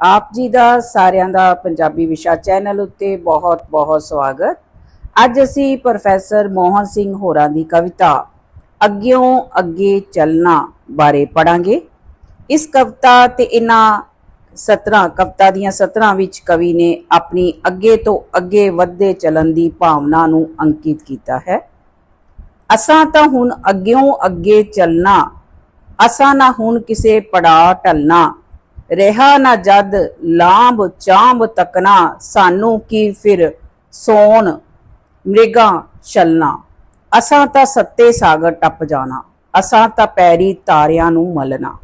ਆਪ ਜੀ ਦਾ ਸਾਰਿਆਂ ਦਾ ਪੰਜਾਬੀ ਵਿਸ਼ਾ ਚੈਨਲ ਉੱਤੇ ਬਹੁਤ-ਬਹੁਤ ਸਵਾਗਤ। ਅੱਜ ਅਸੀਂ ਪ੍ਰੋਫੈਸਰ ਮੋਹਨ ਸਿੰਘ ਹੋਰਾਂ ਦੀ ਕਵਿਤਾ, ਅੱਗਿਓਂ ਅੱਗੇ ਚੱਲਣਾ ਬਾਰੇ ਪੜਾਂਗੇ ਇਸ ਕਵਿਤਾ ਤੇ ਇਹਨਾਂ ਸਤਰਾਂ, ਕਵਿਤਾ ਦੀਆਂ ਸਤਰਾਂ ਵਿੱਚ ਕਵੀ ਨੇ ਆਪਣੀ ਅੱਗੇ ਤੋਂ ਅੱਗੇ ਵੱਧਦੇ ਚੱਲਣ ਦੀ ਭਾਵਨਾ ਨੂੰ ਅੰਕਿਤ ਕੀਤਾ ਹੈ। ਅਸਾਂ ਤਾਂ ਹੁਣ ਅੱਗਿਓਂ ਅੱਗੇ ਚੱਲਣਾ, ਅਸਾਂ ਨਾ ਹੁਣ ਕਿਸੇ ਪੜਾ ਟਲਣਾ ਰਿਹਾ ਨਾ ਜਦ ਲਾਂਬ ਚਾਂਬ ਤੱਕਣਾ, ਸਾਨੂੰ ਕੀ ਫਿਰ ਸੋਣ? ਮ੍ਰਿਗਾ ਛਲਣਾ। ਅਸਾਂ ਤਾਂ ਸੱਤੇ ਸਾਗਰ ਟੱਪ ਜਾਣਾ, ਅਸਾਂ ਤਾਂ ਪੈਰੀ ਤਾਰਿਆਂ ਨੂੰ ਮਲਣਾ।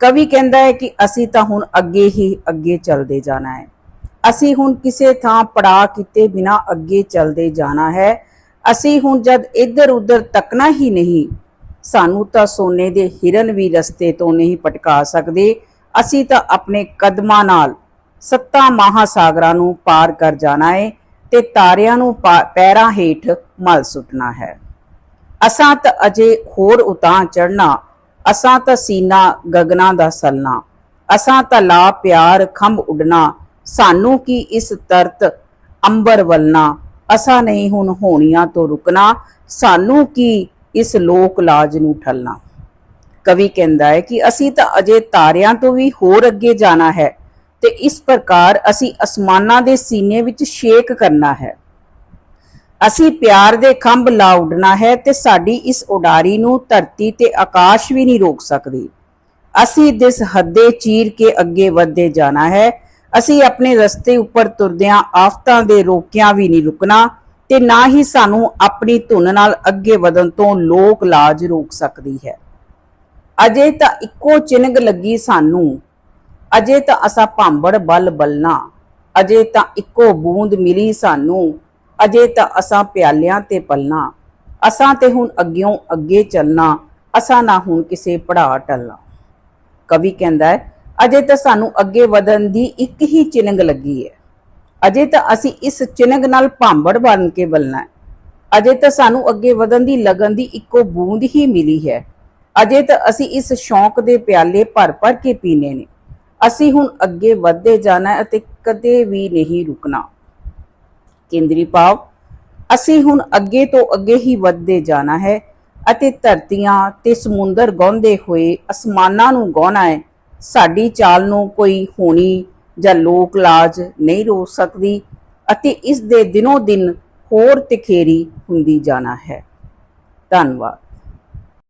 ਕਵੀ ਕਹਿੰਦਾ ਹੈ ਕਿ ਅਸੀਂ ਤਾਂ ਹੁਣ ਅੱਗੇ ਹੀ ਅੱਗੇ ਚੱਲਦੇ ਜਾਣਾ ਹੈ। ਅਸੀਂ ਹੁਣ ਕਿਸੇ ਥਾਂ ਪੜਾ ਕੀਤੇ ਬਿਨਾ ਅੱਗੇ ਚੱਲਦੇ ਜਾਣਾ ਹੈ। ਅਸੀਂ ਹੁਣ ਜਦ ਇੱਧਰ ਉੱਧਰ ਤੱਕਣਾ ਹੀ ਨਹੀਂ, ਸਾਨੂੰ ਤਾਂ ਸੋਨੇ ਦੇ ਹਿਰਨ ਵੀ ਰਸਤੇ ਤੋਂ ਨਹੀਂ ਪਟਕਾ ਸਕਦੇ। ਅਸੀਂ ਤਾਂ ਆਪਣੇ ਕਦਮਾਂ ਨਾਲ ਸੱਤਾਂ ਮਹਾਸਾਗਰਾਂ ਨੂੰ ਪਾਰ ਕਰ ਜਾਣਾ ਹੈ ਤੇ ਤਾਰਿਆਂ ਨੂੰ ਪਾ- ਪੈਰਾਂ ਹੇਠ ਮਲ ਸੁੱਟਣਾ ਹੈ। ਅਸਾਂ ਤਾਂ ਅਜੇ ਹੋਰ ਉਤਾਂ ਚੜਨਾ ਅਸਾਂ ਤਾਂ ਸੀਨਾ ਗਗਨਾਂ ਦਾ ਸਲਣਾ, ਅਸਾਂ ਤਾਂ ਲਾ ਪਿਆਰ ਖੰਭ ਉੱਡਣਾ, ਸਾਨੂੰ ਕੀ ਇਸ ਤਰਤ ਅੰਬਰ ਵਲਣਾ, ਅਸਾਂ ਨਹੀਂ ਹੁਣ ਹੋਣੀਆਂ ਤੋਂ ਰੁਕਣਾ, ਸਾਨੂੰ ਕੀ ਇਸ ਲੋਕ ਲਾਜ ਨੂੰ ਠੱਲਣਾ। ਕਵੀ ਕਹਿੰਦਾ ਹੈ ਕਿ ਅਸੀਂ ਤਾਂ ਅਜੇ ਤਾਰਿਆਂ ਤੋਂ ਵੀ ਹੋਰ ਅੱਗੇ ਜਾਣਾ ਹੈ ਤੇ ਇਸ ਪ੍ਰਕਾਰ ਅਸੀਂ ਅਸਮਾਨਾਂ ਦੇ ਸੀਨੇ ਵਿੱਚ ਛੇਕ ਕਰਨਾ ਹੈ। ਅਸੀਂ ਪਿਆਰ ਦੇ ਖੰਭ ਲਾ ਉੱਡਣਾ ਹੈ ਤੇ ਸਾਡੀ ਇਸ ਉਡਾਰੀ ਨੂੰ ਧਰਤੀ ਤੇ ਆਕਾਸ਼ ਵੀ ਨਹੀਂ ਰੋਕ ਸਕਦੀ। ਅਸੀਂ ਦਿਸ ਹੱਦੇ ਚੀਰ ਕੇ ਅੱਗੇ ਵਧਦੇ ਜਾਣਾ ਹੈ। ਅਸੀਂ ਆਪਣੇ ਰਸਤੇ ਉੱਪਰ ਤੁਰਦਿਆਂ ਆਫਤਾਂ ਦੇ ਰੋਕਿਆਂ ਵੀ ਨਹੀਂ ਰੁਕਣਾ ਤੇ ਨਾ ਹੀ ਸਾਨੂੰ ਆਪਣੀ ਧੁਨ ਨਾਲ ਅੱਗੇ ਵਧਣ ਤੋਂ ਲੋਕ ਲਾਜ ਰੋਕ ਸਕਦੀ ਹੈ। ਅਜੇ ਤਾਂ ਇੱਕੋ ਚਿੰਗ ਲੱਗੀ ਸਾਨੂੰ। ਅਜੇ ਤਾਂ ਅਸਾਂ ਭਾਂਬੜ ਬਲ ਬਲਣਾ। ਅਜੇ ਤਾਂ ਇੱਕੋ ਬੂੰਦ ਮਿਲੀ ਸਾਨੂੰ। ਅਜੇ ਤਾਂ ਅਸਾਂ ਪਿਆਲਿਆਂ ਤੇ ਪਲਣਾ। ਅਸਾਂ ਤੇ ਹੁਣ ਅੱਗਿਓਂ ਅੱਗੇ ਚੱਲਣਾ। ਅਸਾਂ ਨਾ ਹੁਣ ਕਿਸੇ ਪੜਾ ਟਲਣਾ। ਕਵੀ ਕਹਿੰਦਾ ਹੈ, ਅਜੇ ਤਾਂ ਸਾਨੂੰ ਅੱਗੇ ਵਧਣ ਦੀ ਇੱਕ ਹੀ ਚਿੰਗ ਲੱਗੀ ਹੈ। ਅਜੇ ਤਾਂ ਅਸੀਂ ਇਸ ਚਿੰਗ ਨਾਲ ਭਾਂਬੜ ਬਣ ਕੇ ਬਲਣਾ ਹੈ। ਅਜੇ ਤਾਂ ਸਾਨੂੰ ਅੱਗੇ ਵਧਣ ਦੀ ਲਗਨ ਦੀ ਇੱਕੋ ਬੂੰਦ ਹੀ ਮਿਲੀ ਹੈ। ਅਜੇ ਤਾਂ ਅਸੀਂ ਇਸ ਸ਼ੌਂਕ ਦੇ ਪਿਆਲੇ ਭਰ ਭਰ ਕੇ ਪੀਨੇ ਨੇ। ਅਸੀਂ ਹੁਣ ਅੱਗੇ ਵਧਦੇ ਜਾਣਾ ਅਤੇ ਕਦੇ ਵੀ ਨਹੀਂ ਰੁਕਣਾ। ਕੇਂਦਰੀ ਭਾਵ, ਅਸੀਂ ਹੁਣ ਅੱਗੇ ਤੋਂ ਅੱਗੇ ਹੀ ਵਧਦੇ ਜਾਣਾ ਹੈ ਅਤੇ ਧਰਤੀਆਂ ਤੇ ਸਮੁੰਦਰ ਗਾਉਂਦੇ ਹੋਏ ਅਸਮਾਨਾਂ ਨੂੰ ਗਾਉਣਾ ਹੈ। ਸਾਡੀ ਚਾਲ ਨੂੰ ਕੋਈ ਹੋਣੀ ਜਾਂ ਲੋਕ ਲਾਜ ਨਹੀਂ ਰੋਕ ਸਕਦੀ ਅਤੇ ਇਸ ਦੇ ਦਿਨੋ ਦਿਨ ਹੋਰ ਤਿਖੇਰੀ ਹੁੰਦੀ ਜਾਣਾ ਹੈ। ਧੰਨਵਾਦ।